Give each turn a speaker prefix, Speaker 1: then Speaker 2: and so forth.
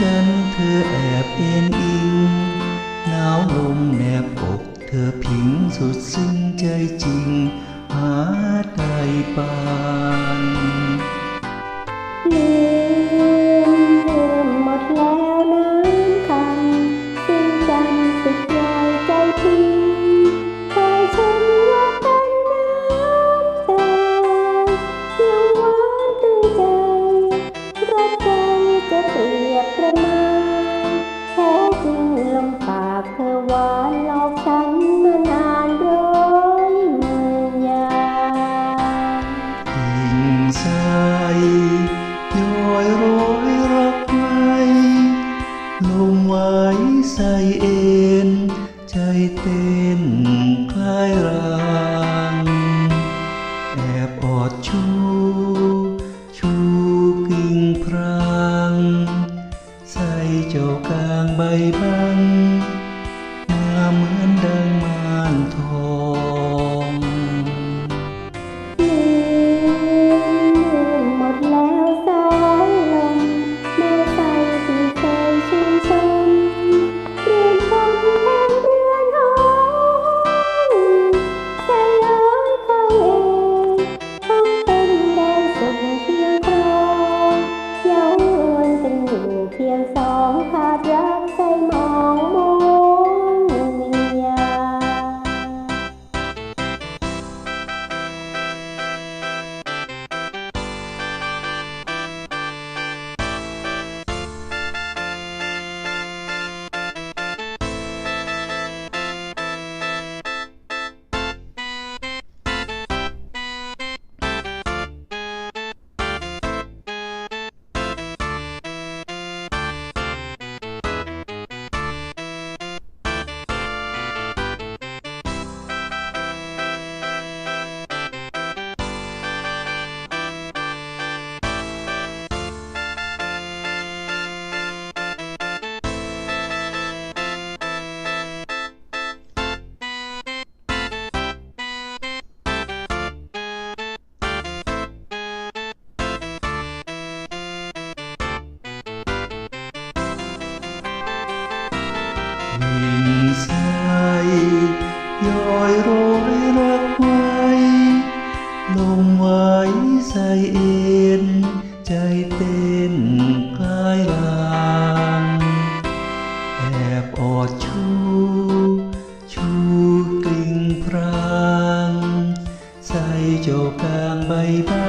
Speaker 1: จันเธอแอบเอ็นอิงหนาวลมแนบอกเธอผิงสุดซึ้งใจจริง หาได้ป่า
Speaker 2: ใจย้อย
Speaker 1: ร้อยรักไว้ลมไว้ใส่เอ็นใจเต็ม
Speaker 2: châu càng bay bay